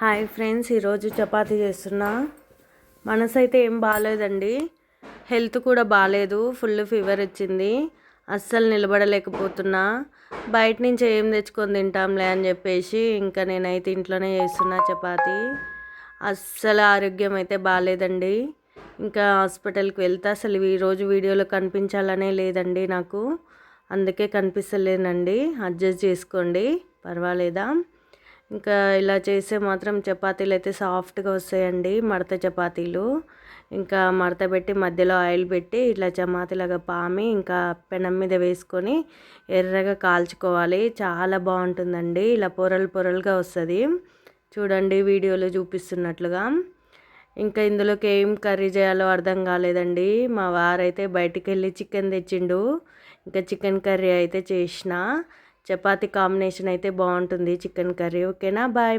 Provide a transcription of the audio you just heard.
Hi friends ఈరోజు చపాతీ చేస్తున్నా. మనసు అయితే ఏం బాగాలేదండి హెల్త్ కూడా బాగాలేదు ఫుల్ ఫీవర్ వచ్చింది. అస్సలు నిలబడలేకపోతున్నా. బయట నుంచి ఏం తెచ్చుకొని తింటాంలే అని చెప్పేసి ఇంకా నేనైతే ఇంట్లోనే చేస్తున్నా చపాతీ. అస్సలు ఆరోగ్యం అయితే బాగాలేదండి ఇంకా హాస్పిటల్కి వెళ్తే అసలు ఈరోజు వీడియోలో కనిపించాలనే లేదండి నాకు. అందుకే కనిపిస్తలేనండి. అడ్జస్ట్ చేసుకోండి. పర్వాలేదా? ఇంకా ఇలా చేస్తే మాత్రం చపాతీలు అయితే సాఫ్ట్గా వస్తాయండి మడత చపాతీలు. ఇంకా మడత పెట్టి మధ్యలో ఆయిల్ పెట్టి ఇట్లా చపాతీలాగా పామి ఇంకా పెనం మీద వేసుకొని ఎర్రగా కాల్చుకోవాలి. చాలా బాగుంటుందండి. ఇలా పొరలు పొరలుగా వస్తుంది. చూడండి వీడియోలో చూపిస్తున్నట్లుగా. ఇంకా ఇందులోకి ఏం కర్రీ చేయాలో అర్థం కాలేదండి. మా వారైతే బయటికి వెళ్ళి చికెన్ తెచ్చిండు. ఇంకా చికెన్ కర్రీ అయితే చేసిన. చపాతి కాంబినేషన్ అయితే బాగుంటుంది చికెన్ కర్రీ ఓకేనా? బాయ్.